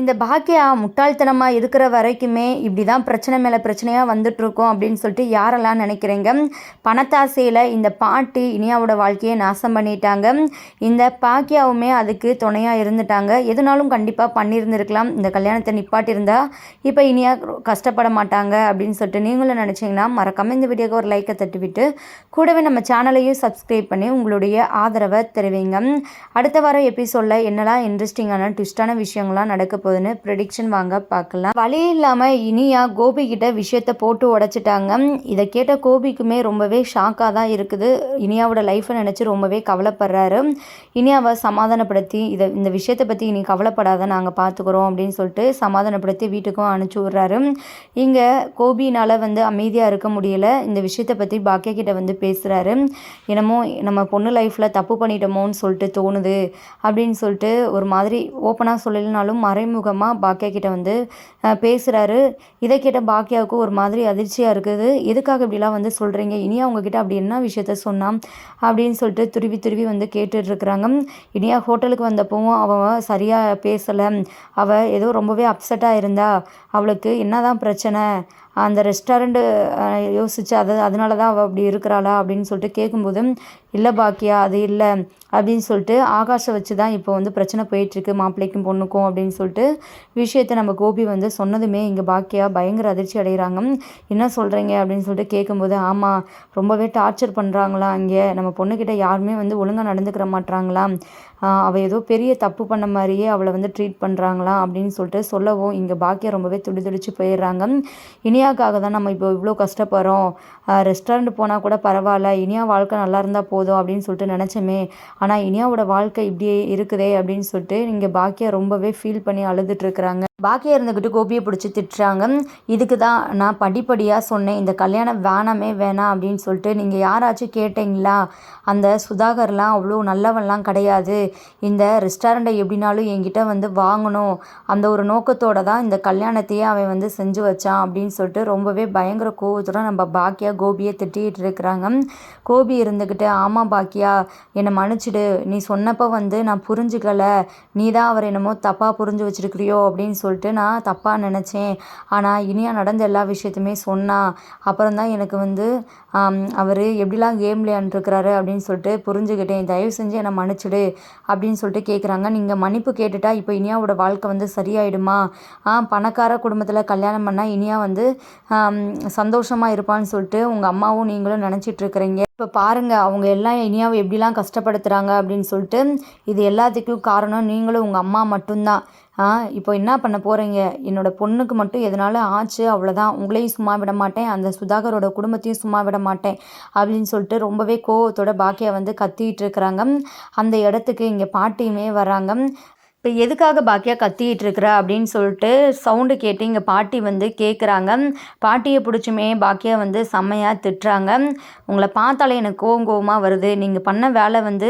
இந்த பாக்கியா முட்டாள்தனமாக இருக்கிற வரைக்குமே இப்படி தான் பிரச்சனை மேலே பிரச்சனையாக வந்துட்டுருக்கோம் அப்படின்னு சொல்லிட்டு யாரெல்லாம் நினைக்கிறீங்க? பணத்தாசையில் இந்த பாட்டி இனியாவோட வாழ்க்கையை நாசம் பண்ணிட்டாங்க. இந்த பாக்கியாவுமே அதுக்கு துணையாக இருந்துட்டாங்க. எதுனாலும் கண்டிப்பாக பண்ணியிருந்துருக்கலாம். இந்த கல்யாணத்தை நிப்பாட்டியிருந்தா இப்போ இனியா கஷ்டப்பட மாட்டாங்க அப்படின்னு சொல்லிட்டு நீங்களும் நினச்சிங்கன்னா மறக்காமல் இந்த வீடியோக்கு ஒரு லைக்கை தட்டிவிட்டு கூடவே நம்ம சேனலையும் சப்ஸ்கிரைப் பண்ணி உங்களுடைய ஆதரவை தெரிவிங்க. அடுத்த வாரம் எபிசோடில் என்னெல்லாம் இன்ட்ரெஸ்டிங்கான ட்விஸ்டான விஷயங்கள்லாம் நடக்க போகுதுன்னு ப்ரெடிக்ஷன் வாங்க பார்க்கலாம். வழி இல்லாமல் இனியா கோபி கிட்ட விஷயத்தை போட்டு உடச்சிட்டாங்க. இதை கேட்ட கோபிக்குமே ரொம்பவே ஷாக்காக தான் இருக்குது. இனியாவோட லைஃப்பை நினச்சி ரொம்பவே கவலைப்படுறாரு. இனியாவை சமாதானப்படுத்தி இதை இந்த விஷயத்தை பற்றி இனி கவலைப்படாத நாங்கள் பார்த்துக்குறோம் அப்படின்னு சொல்லிட்டு சமாதானப்படுத்தி வீட்டுக்கும் அனுப்பிச்சி விட்றாரு. இங்கே கோபினால் வந்து அமைதியாக இருக்க முடியல. இந்த விஷயத்தை பற்றி பாக்கியா கிட்ட வந்து பேசுகிறாரு என்னமோ நம்ம பொண்ணு லைஃப்பில் தப்பு பண்ணிட்டோமோன்னு சொல்லிட்டு தோணுது அப்படின்னு சொல்லிட்டு ஒரு மாதிரி ஓப்பனாக சொல்லலைனாலும் மறைமுகமாக பாக்கியா கிட்ட வந்து பேசுகிறாரு இதை கேட்ட பாக்கியாவுக்கு ஒரு மாதிரி அதிர்ச்சியாக இருக்குது. எதுக்காக இப்படிலாம் வந்து சொல்கிறீங்க இனியா அவங்கக்கிட்ட அப்படி என்ன விஷயத்த சொன்னான்? அப்படின்னு சொல்லிட்டு துருவி துருவி வந்து கேட்டுட்ருக்குறாங்க. இனியா ஹோட்டலுக்கு வந்தப்போவும் அவன் சரியாக பேசலை. அவள் ஏதோ ரொம்பவே அப்செட்டாக இருந்தா. அவளுக்கு என்ன தான் பிரச்சனை? அந்த ரெஸ்டாரண்ட்டு யோசிச்சு அது அதனால தான் அவள் அப்படி இருக்கிறாளா அப்படின்னு சொல்லிட்டு கேட்கும்போது இல்லை பாக்கியா அது இல்லை அப்படின்னு சொல்லிட்டு ஆகாஷை வச்சு தான் இப்போ வந்து பிரச்சனை போயிட்டுருக்கு மாப்பிள்ளைக்கும் பொண்ணுக்கும் அப்படின்னு சொல்லிட்டு விஷயத்தை நம்ம கோபி வந்து சொன்னதுமே இங்கே பாக்கியா பயங்கர அதிர்ச்சி அடைகிறாங்க. என்ன சொல்கிறீங்க அப்படின்னு சொல்லிட்டு கேட்கும்போது ஆமாம் ரொம்பவே டார்ச்சர் பண்ணுறாங்களா அங்கே நம்ம பொண்ணுக்கிட்ட யாருமே வந்து ஒழுங்காக நடந்துக்கிற மாட்றாங்களா? அவள் ஏதோ பெரிய தப்பு பண்ண மாதிரியே அவளை வந்து ட்ரீட் பண்ணுறாங்களா அப்படின்னு சொல்லிட்டு சொல்லவும் இங்கே பாக்கியா ரொம்பவே துடிதுடிச்சு போயிடுறாங்க. இனி இனியாக்காக தான் நம்ம இப்போ இவ்வளோ கஷ்டப்படுறோம். ரெஸ்டாரண்ட் போனால் கூட பரவாயில்ல. இனியா வாழ்க்கை நல்லா இருந்தால் போதும் அப்படின்னு சொல்லிட்டு நினச்சோமே. ஆனால் இனியாவோட வாழ்க்கை இப்படியே இருக்குதே அப்படின்னு சொல்லிட்டு இங்கே பாக்கியா ரொம்பவே ஃபீல் பண்ணி அழுதுட்ருக்குறாங்க பாக்கியா இருந்துக்கிட்டு கோபியை பிடிச்சி திட்டுறாங்க. இதுக்கு தான் நான் படிப்படியாக சொன்னேன். இந்த கல்யாணம் வேணாமே வேணாம் அப்படின்னு சொல்லிட்டு நீங்கள் யாராச்சும் கேட்டிங்களா? அந்த சுதாகர்லாம் அவ்வளோ நல்லவன்லாம் கிடையாது. இந்த ரெஸ்டாரண்ட்டை எப்படினாலும் என்கிட்ட வந்து வாங்கணும். அந்த ஒரு நோக்கத்தோடு தான் இந்த கல்யாணத்தையே அவன் வந்து செஞ்சு வச்சான் அப்படின்னு சொல்லிட்டு ரொம்பவே பயங்கர கோவத்தோட நம்ம பாக்கியா கோபியை திட்டிகிட்டு இருக்கிறாங்க. கோபி இருந்துக்கிட்டு ஆமாம் பாக்கியா என்னை மன்னிச்சிடு. நீ சொன்னப்போ வந்து நான் புரிஞ்சுக்கலை. நீ தான் அவர் என்னமோ தப்பாக புரிஞ்சு வச்சுருக்கிறியோ அப்படின்னு சொல்லிட்டு நான் தப்பாக நினச்சேன். ஆனால் இனியா நடந்த எல்லா விஷயத்தையுமே சொன்னா. அப்புறம் தான் எனக்கு வந்து அவர் எப்படிலாம் கேம் விளையாண்டுருக்கிறாரு அப்படின்னு சொல்லிட்டு புரிஞ்சுக்கிட்டேன். தயவு செஞ்சு என்னை மன்னிச்சிடு அப்படின்னு சொல்லிட்டு கேட்குறாங்க நீங்கள் மன்னிப்பு கேட்டுட்டா இப்போ இனியாவோட வாழ்க்கை வந்து சரியாயிடுமா? பணக்கார குடும்பத்தில் கல்யாணம் பண்ணால் இனியா வந்து சந்தோஷமாக இருப்பான்னு சொல்லிட்டு உங்கள் அம்மாவும் நீங்களும் நினச்சிட்டு இருக்கிறீங்க இப்போ பாருங்கள் அவங்க எல்லாம் இனியாவை எப்படிலாம் கஷ்டப்படுத்துகிறாங்க அப்படின்னு சொல்லிட்டு இது எல்லாத்துக்கும் காரணம் நீங்களும் உங்கள் அம்மா மட்டும்தான். இப்போ என்ன பண்ண போகிறீங்க என்னோடய பொண்ணுக்கு மட்டும் எதனால ஆச்சு? அவ்வளோதான் உங்களையும் சும்மா விட மாட்டேன். அந்த சுதாகரோட குடும்பத்தையும் சும்மா விட மாட்டேன். அப்படின்னு சொல்லிட்டு ரொம்பவே கோவத்தோட பாக்கியா வந்து கத்திட்டு இருக்கிறாங்க. அந்த இடத்துக்கு இங்கே பாட்டியுமே வராங்க இப்போ எதுக்காக பாக்கியா கத்திக்கிட்டு இருக்கிற அப்படின்னு சொல்லிட்டு சவுண்டு கேட்டு இங்கே பாட்டி வந்து கேட்குறாங்க பாட்டியை பிடிச்சுமே பாக்கியா வந்து செம்மையாக திட்டுறாங்க. உங்களை பார்த்தாலே எனக்கு கோவம் கோவமாக வருது. நீங்கள் பண்ண வேலை வந்து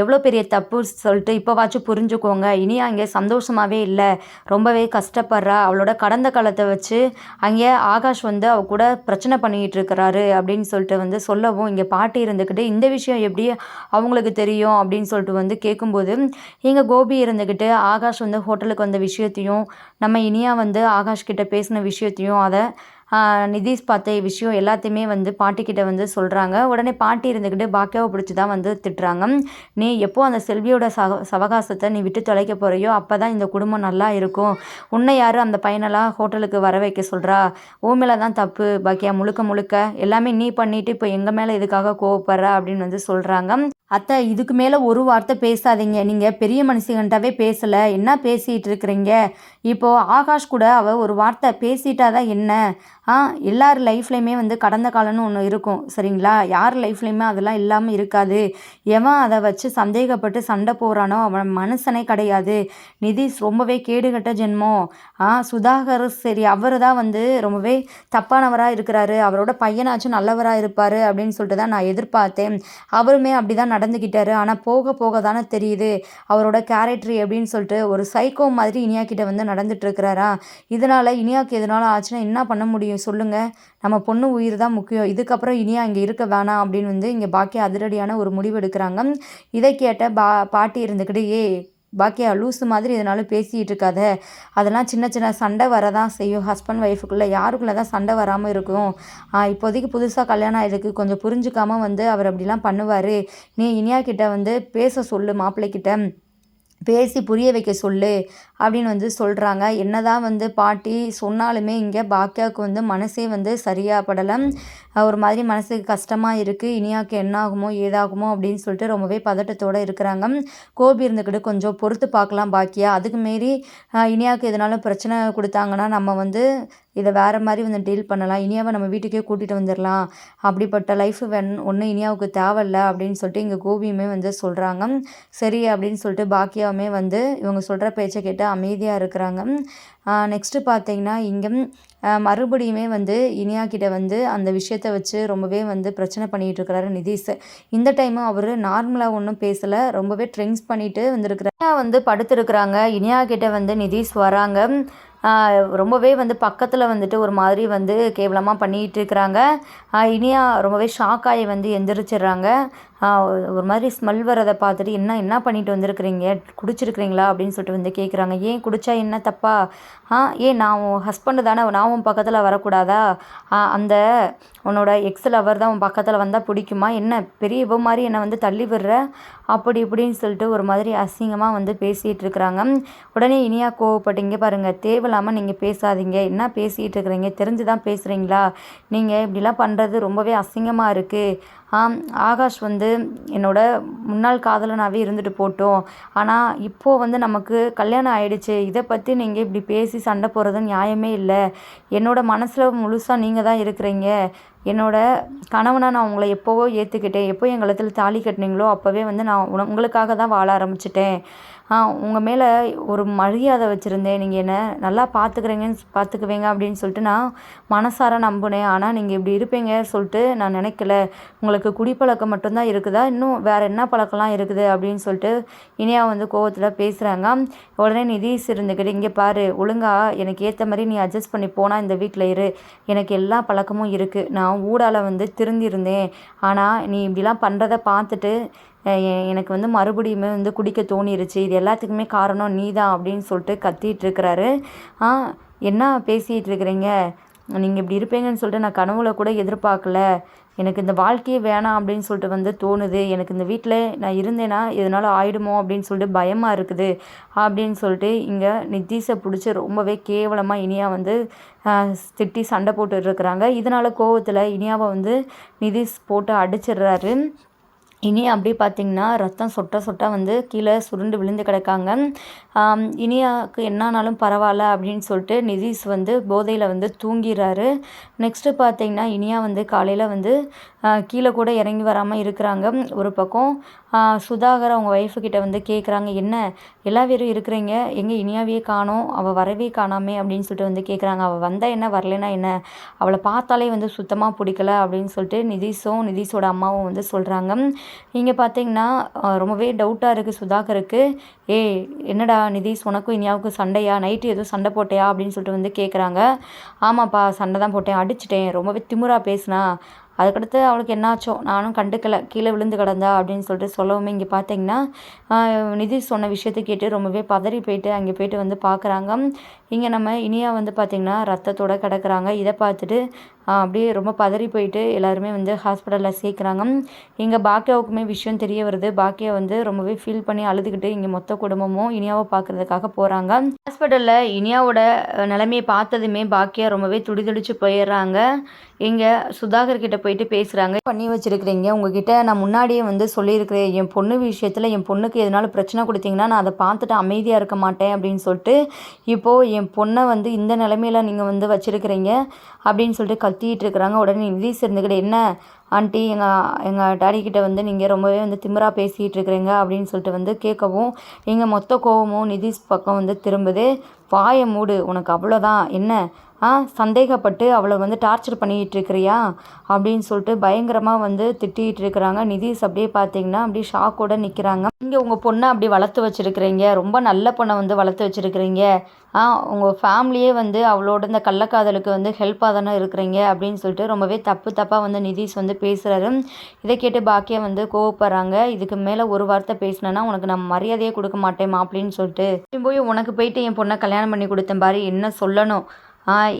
எவ்வளோ பெரிய தப்பு சொல்லிட்டு இப்போவாச்சும் புரிஞ்சுக்கோங்க. இனி அங்கே சந்தோஷமாகவே இல்லை. ரொம்பவே கஷ்டப்படுறா. அவளோட கடந்த காலத்தை வச்சு அங்கே ஆகாஷ் வந்து அவ கூட பிரச்சனை பண்ணிக்கிட்டு இருக்கிறாரு அப்படின்னு சொல்லிட்டு வந்து சொல்லவும் இங்கே பாட்டி இருந்துக்கிட்டு இந்த விஷயம் எப்படி அவங்களுக்கு தெரியும்? அப்படின்னு சொல்லிட்டு வந்து கேட்கும்போது இங்கே கோபி இருந்துக்கிட்டு சொல்லிட்டு ஆகாஷ் வந்து ஹோட்டலுக்கு வந்த விஷயத்தையும் நம்ம இனியா வந்து ஆகாஷ் கிட்ட பேசின விஷயத்தையும் அதை நிதிஷ் பார்த்த விஷயம் எல்லாத்தையுமே வந்து பாட்டிக்கிட்ட வந்து சொல்கிறாங்க உடனே பாட்டி இருந்துக்கிட்டு பாக்கியாவை பிடிச்சி தான் வந்து திட்டுறாங்க. நீ எப்போ அந்த செல்வியோட சக சவகாசத்தை நீ விட்டு தொலைக்க போகிறையோ அப்போ தான் இந்த குடும்பம் நல்லா இருக்கும். உன்னை யார் அந்த பையனெல்லாம் ஹோட்டலுக்கு வர வைக்க சொல்கிறா ஊமையில மேலே தான் தப்பு பாக்கியா. முழுக்க முழுக்க எல்லாமே நீ பண்ணிவிட்டு இப்போ எங்கள் மேலே எதுக்காக கோவப்படுற அப்படின்னு வந்து சொல்கிறாங்க அத்தை இதுக்கு மேலே ஒரு வார்த்தை பேசாதீங்க. நீங்கள் பெரிய மனுஷங்கன்ட்டாவே பேசலை. என்ன பேசிகிட்டு இருக்கிறீங்க? இப்போது ஆகாஷ் கூட அவள் ஒரு வார்த்தை பேசிட்டா தான் என்ன? ஆ எல்லார் லைஃப்லேயுமே வந்து கடந்த காலம்னு ஒன்று இருக்கும். சரிங்களா? யார் லைஃப்லேயுமே அதெல்லாம் இல்லாமல் இருக்காது. எவன் அதை வச்சு சந்தேகப்பட்டு சண்டை போகிறானோ அவன் மனுஷனே கிடையாது. நிதிஷ் ரொம்பவே கேடுகட்ட ஜென்மம். ஆ சுதாகர் சரி அவர் தான் வந்து ரொம்பவே தப்பானவராக இருக்கிறாரு. அவரோட பையனாச்சும் நல்லவராக இருப்பார் அப்படின்னு சொல்லிட்டு தான் நான் எதிர்பார்த்தேன். அவருமே அப்படி தான் நடந்துக்கிட்டாரு ஆனால் போக போக தானே தெரியுது. அவரோட கேரக்டர் எப்படின்னு சொல்லிட்டு ஒரு சைக்கோ மாதிரி இனியா கிட்ட வந்து நடந்துட்டு இருக்கிறாரா? இதனால் இனியாவுக்கு எதனால ஆச்சுன்னா என்ன பண்ண முடியும்? முடியும் சொல்லுங்கள் நம்ம பொண்ணு உயிர் தான் முக்கியம். இதுக்கப்புறம் இனியா இங்கே இருக்க வேணாம் அப்படின்னு வந்து இங்கே பாக்கி அதிரடியான ஒரு முடிவு எடுக்கிறாங்க. இதை கேட்ட பா பாட்டி இருந்துக்கிட்டு ஏ பாக்கியா லூஸு மாதிரி இதனால பேசிகிட்டு இருக்காத அதெல்லாம் சின்ன சின்ன சண்டை வரதான் செய்யும். ஹஸ்பண்ட் ஒய்ஃபுக்குள்ளே யாருக்குள்ளே தான் சண்டை வராமல் இருக்கும். இப்போதைக்கு புதுசாக கல்யாணம் ஆகிருக்கு கொஞ்சம் புரிஞ்சுக்காம வந்து அவர் அப்படிலாம் பண்ணுவார். நீ இனியா கிட்ட வந்து பேச சொல்லு மாப்பிள்ளைக்கிட்ட பேசி புரிய வைக்க சொல்லு. அப்படின்னு வந்து சொல்கிறாங்க என்னதான் வந்து பாட்டி சொன்னாலுமே இங்கே பாக்கியாவுக்கு வந்து மனசே வந்து சரியாக படலை. ஒரு மாதிரி மனசுக்கு கஷ்டமாக இருக்குது இனியாவுக்கு என்ன ஆகுமோ ஏதாகுமோ அப்படின்னு சொல்லிட்டு ரொம்பவே பதட்டத்தோடு இருக்கிறாங்க. கோபி இருந்துக்கிட்டு கொஞ்சம் பொறுத்து பார்க்கலாம் பாக்கியா. அதுக்கு மாரி இனியாவுக்கு எதனாலும் பிரச்சனை கொடுத்தாங்கன்னா நம்ம வந்து இதை வேறு மாதிரி வந்து டீல் பண்ணலாம். இனியாவை நம்ம வீட்டுக்கே கூட்டிகிட்டு வந்துடலாம் அப்படிப்பட்ட லைஃப் வென் ஒன்றும் இனியாவுக்கு தேவையில்ல அப்படின்னு சொல்லிட்டு இங்கே கோபியுமே வந்து சொல்கிறாங்க சரி அப்படின்னு சொல்லிட்டு பாக்கியாவுமே வந்து இவங்க சொல்கிற பேச்சை கேட்டு அமைதியாக இருக்கிறாங்க. நெக்ஸ்ட்டு பார்த்தீங்கன்னா இங்கே மறுபடியுமே வந்து இனியா கிட்ட வந்து அந்த விஷயத்த வச்சு ரொம்பவே வந்து பிரச்சனை பண்ணிகிட்டு இருக்கிறாரு நிதிஷ். இந்த டைமும் அவர் நார்மலாக ஒன்றும் பேசலை ரொம்பவே ட்ரிங்க்ஸ் பண்ணிட்டு வந்திருக்கிறார். இனியா வந்து படுத்துருக்குறாங்க. இனியா கிட்ட வந்து நிதிஷ் வராங்க. ரொம்பவே வந்து பக்கத்தில் வந்துட்டு ஒரு மாதிரி வந்து கேவலமாக பண்ணிகிட்டு இருக்கிறாங்க. இனியா ரொம்பவே ஷாக் ஆகி வந்து எந்திரிச்சிடுறாங்க. ஒரு மாதிரி ஸ்மெல் வரதை பார்த்துட்டு என்ன என்ன பண்ணிட்டு வந்திருக்கிறீங்க? குடிச்சிருக்கிறீங்களா? அப்படின்னு சொல்லிட்டு வந்து கேட்குறாங்க ஏன் குடிச்சா என்ன தப்பா? ஆ ஏன் நான் உன் ஹஸ்பண்டு தானே. நான் உன் பக்கத்தில் வரக்கூடாதா? அந்த உன்னோட எக்ஸ் லவர் தான் உன் பக்கத்தில் வந்தால் பிடிக்குமா? என்ன பெரிய இவ மாதிரி என்னை வந்து தள்ளி விடுற? அப்படி இப்படின்னு சொல்லிட்டு ஒரு மாதிரி அசிங்கமாக வந்து பேசிகிட்டு இருக்கிறாங்க. உடனே இனியா கோவப்பட்டீங்க பாருங்கள் தேவையில்லாமல் நீங்கள் பேசாதீங்க. என்ன பேசிகிட்டு இருக்கிறீங்க? தெரிஞ்சு தான் பேசுகிறீங்களா நீங்கள் இப்படிலாம் பண்ணுறது ரொம்பவே அசிங்கமாக இருக்குது ஆகாஷ் வந்து என்னோட முன்னாள் காதலனாகவே இருந்துட்டு போட்டோம். ஆனால் இப்போது வந்து நமக்கு கல்யாணம் ஆயிடுச்சு. இதை பற்றி நீங்கள் இப்படி பேசி சண்டை போடுறது நியாயமே இல்லை. என்னோடய மனசில் முழுசாக நீங்கள் தான் இருக்கிறீங்க. என்னோட கணவனை நான் உங்களை எப்போவோ ஏற்றுக்கிட்டேன் எப்போ என் கழுத்தில் தாலி கட்டினீங்களோ அப்போவே வந்து நான் உன உங்களுக்காக தான் வாழ ஆரம்பிச்சிட்டேன். உங்கள் மேலே ஒரு மரியாதை வச்சுருந்தேன். நீங்கள் என்ன நல்லா பார்த்துக்கிறீங்கன்னு பார்த்துக்குவீங்க அப்படின்னு சொல்லிட்டு நான் மனசார நம்பினேன். ஆனால் நீங்கள் இப்படி இருப்பீங்க சொல்லிட்டு நான் நினைக்கல. உங்களுக்கு குடிப்பழக்கம் மட்டும்தான் இருக்குதா? இன்னும் வேறு என்ன பழக்கம்லாம் இருக்குது? அப்படின்னு சொல்லிட்டு இனியா வந்து கோவத்தில் பேசுகிறாங்க உடனே நிதிஷ் இருந்துக்கிட்டு இங்கே பாரு ஒழுங்கா எனக்கு ஏற்ற மாதிரி நீ அட்ஜஸ்ட் பண்ணி போனால் இந்த வீட்டில் இரு. எனக்கு எல்லா பழக்கமும் இருக்குது நான் ஊடால வந்து திருந்திருந்தேன். ஆனால் நீ இப்படிலாம் பண்ணுறத பார்த்துட்டு எனக்கு வந்து மறுபடியுமே வந்து குடிக்க தோணிருச்சு. இது எல்லாத்துக்குமே காரணம் நீ தான் அப்படின்னு சொல்லிட்டு கத்திட்டு இருக்கிறாரு ஆ என்ன பேசிகிட்டு இருக்கிறீங்க? நீங்கள் இப்படி இருப்பீங்கன்னு சொல்லிட்டு நான் கனவுல கூட எதிர்பார்க்கல. எனக்கு இந்த வாழ்க்கையே வேணாம் அப்படின்னு சொல்லிட்டு வந்து தோணுது. எனக்கு இந்த வீட்டில் நான் இருந்தேன்னா எதனால ஆயிடுமோ அப்படின்னு சொல்லிட்டு பயமாக இருக்குது. அப்படின்னு சொல்லிட்டு இங்கே நிதிஷை பிடிச்சி ரொம்பவே கேவலமாக இனியா வந்து திட்டி சண்டை போட்டுட்டு இதனால் கோவத்தில் இனியாவை வந்து நிதிஷ் போட்டு அடிச்சிடுறாரு. இனி அப்படி பார்த்தீங்கன்னா ரத்தம் சொட்ட சொட்ட வந்து கீழே சுருண்டு விழுந்து கிடக்காங்க. இனியாவுக்கு என்னானாலும் பரவாயில்ல அப்படின்னு சொல்லிட்டு நிதிஷ் வந்து போதையில் வந்து தூங்கிடுறாரு. நெக்ஸ்ட்டு பார்த்திங்கன்னா இனியா வந்து காலையில் வந்து கீழே கூட இறங்கி வராமல் இருக்கிறாங்க. ஒரு பக்கம் சுதாகர் அவங்க ஒய்ஃபு கிட்ட வந்து கேட்குறாங்க என்ன? எல்லா பேரும் இருக்கிறீங்க. எங்கே இனியாவே காணோம். அவள் வரவே காணாமே. அப்படின்னு சொல்லிட்டு வந்து கேட்குறாங்க அவள் வந்தால் என்ன வரலைன்னா என்ன? அவளை பார்த்தாலே வந்து சுத்தமாக பிடிக்கல அப்படின்னு சொல்லிட்டு நிதிஷும் நிதிஷோட அம்மாவும் வந்து சொல்கிறாங்க இங்கே பார்த்தீங்கன்னா ரொம்பவே டவுட்டாக இருக்குது சுதாகருக்கு. ஏய் என்னடா நிதிஷ் உனக்கும் இனியாவுக்கும் சண்டையா? நைட்டு எதுவும் சண்டை போட்டையா? அப்படின்னு சொல்லிட்டு வந்து கேட்குறாங்க ஆமாப்பா சண்டை தான் போட்டேன். அடிச்சிட்டேன். ரொம்பவே திமிரா பேசினா. அதுக்கடுத்து அவளுக்கு என்னாச்சோ? நானும் கண்டுக்கல. கீழே விழுந்து கிடந்தா அப்படின்னு சொல்லிட்டு சொல்லவும் இங்கே பார்த்தீங்கன்னா நிதி நிதிஷ் சொன்ன விஷயத்தை கேட்டு ரொம்பவே பதறி போயிட்டு அங்கே போயிட்டு வந்து பார்க்குறாங்க இங்கே நம்ம இனியா வந்து பார்த்திங்கன்னா ரத்தத்தோடு கிடக்குறாங்க. இதை பார்த்துட்டு அப்படியே ரொம்ப பதறி போயிட்டு எல்லாருமே வந்து ஹாஸ்பிட்டலில் சேர்க்குறாங்க. எங்கள் பாக்கியாவுக்குமே விஷயம் தெரிய வருது. பாக்கியா வந்து ரொம்பவே ஃபீல் பண்ணி அழுதுகிட்டு இங்கே மொத்த குடும்பமும் இனியாவை பார்க்கறதுக்காக போகிறாங்க ஹாஸ்பிட்டலில் இனியாவோட நிலைமையை பார்த்ததுமே பாக்கியா ரொம்பவே துடிதுடிச்சு போயிடுறாங்க. இங்கே சுதாகர் கிட்ட போயிட்டு பேசுகிறாங்க பண்ணி வச்சிருக்கிறீங்க. உங்ககிட்ட நான் முன்னாடியே வந்து சொல்லியிருக்கிறேன். என் பொண்ணு விஷயத்தில் என் பொண்ணுக்கு எதனால பிரச்சனை கொடுத்தீங்கன்னா நான் அதை பார்த்துட்டு அமைதியாக இருக்க மாட்டேன் அப்படின்னு சொல்லிட்டு இப்போது என் பொண்ணை வந்து இந்த நிலைமையில் நீங்கள் வந்து வச்சுருக்கிறீங்க அப்படின்னு சொல்லிட்டு கத்திட்டு இருக்கிறாங்க உடனே நிதிஷ் இருந்துக்கிட்டு என்ன ஆண்டி எங்கள் எங்கள் டாடி கிட்ட வந்து நீங்கள் ரொம்பவே வந்து திமிரா பேசிகிட்டு இருக்கிறீங்க அப்படின்னு சொல்லிட்டு வந்து கேட்கவும் எங்கள் மொத்த கோவமும் நிதிஷ் பக்கம் வந்து திரும்புது. வாயை மூடு. உனக்கு அவ்வளோதான். என்ன? சந்தேகப்பட்டு அவளை வந்து டார்ச்சர் பண்ணிக்கிட்டு இருக்கிறியா அப்படின்னு சொல்லிட்டு பயங்கரமாக வந்து திட்டிகிட்டு இருக்கிறாங்க நிதிஷ் அப்படியே பார்த்தீங்கன்னா அப்படியே ஷாக்கோட நிற்கிறாங்க இங்கே உங்கள் பொண்ணை அப்படி வளர்த்து வச்சுருக்கிறீங்க. ரொம்ப நல்ல பொண்ணை வந்து வளர்த்து வச்சுருக்கிறீங்க. ஆ உங்கள் ஃபேமிலியே வந்து அவளோட இந்த கள்ளக்காதலுக்கு வந்து ஹெல்ப்பாக தானே இருக்கிறீங்க அப்படின்னு சொல்லிட்டு ரொம்பவே தப்பு தப்பாக வந்து நிதிஷ் வந்து பேசுகிறாரு இதை கேட்டு பாக்கியா வந்து கோவப்படுறாங்க. இதுக்கு மேலே ஒரு வார்த்தை பேசினேன்னா உனக்கு நான் மரியாதையே கொடுக்க மாட்டேமா அப்படின்னு சொல்லிட்டு. போய் உனக்கு போயிட்டு என் பொண்ணை கல்யாணம் பண்ணி கொடுத்தேன் பாரு என்ன சொல்லணும்?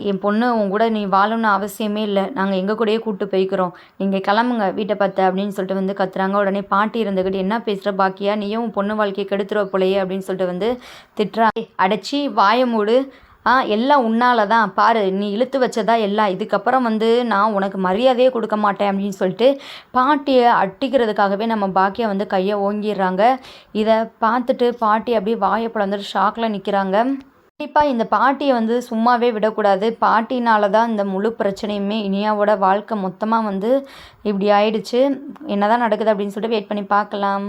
என் பொண்ணு உன் கூட நீ வாழணும்னு அவசியமே இல்லை. நாங்கள் எங்கள் கூடயே கூப்பிட்டு போய்க்கிறோம். நீங்கள் கிளம்புங்க வீட்டை பார்த்து அப்படின்னு சொல்லிட்டு வந்து கத்துறாங்க. உடனே பாட்டி இருந்துக்கிட்டு என்ன பேசுகிற பாக்கியா? நீயும் உன் பொண்ணு வாழ்க்கையை கெடுத்துருவ போலையே அப்படின்னு சொல்லிட்டு வந்து திட்டுறாங்க அடைச்சி வாய மூடு. ஆ எல்லாம் உன்னால தான். பாரு நீ இழுத்து வச்சதா எல்லாம். இதுக்கப்புறம் வந்து நான் உனக்கு மரியாதையே கொடுக்க மாட்டேன் அப்படின்னு சொல்லிட்டு பாட்டியை அட்டிக்கிறதுக்காகவே நம்ம பாக்கியா வந்து கையை ஓங்கிடுறாங்க. இதை பார்த்துட்டு பாட்டி அப்படியே வாயை பிளந்துட்டு ஷாக்கில் நிற்கிறாங்க கண்டிப்பாக இந்த பாட்டியை வந்து சும்மாவே விடக்கூடாது. பாட்டினால தான் இந்த முழு பிரச்சனையுமே இனியாவோட வாழ்க்கை மொத்தமாக வந்து இப்படி ஆயிடுச்சு. என்னதான் நடக்குது அப்படின்னு சொல்லிட்டு வெயிட் பண்ணி பார்க்கலாம்.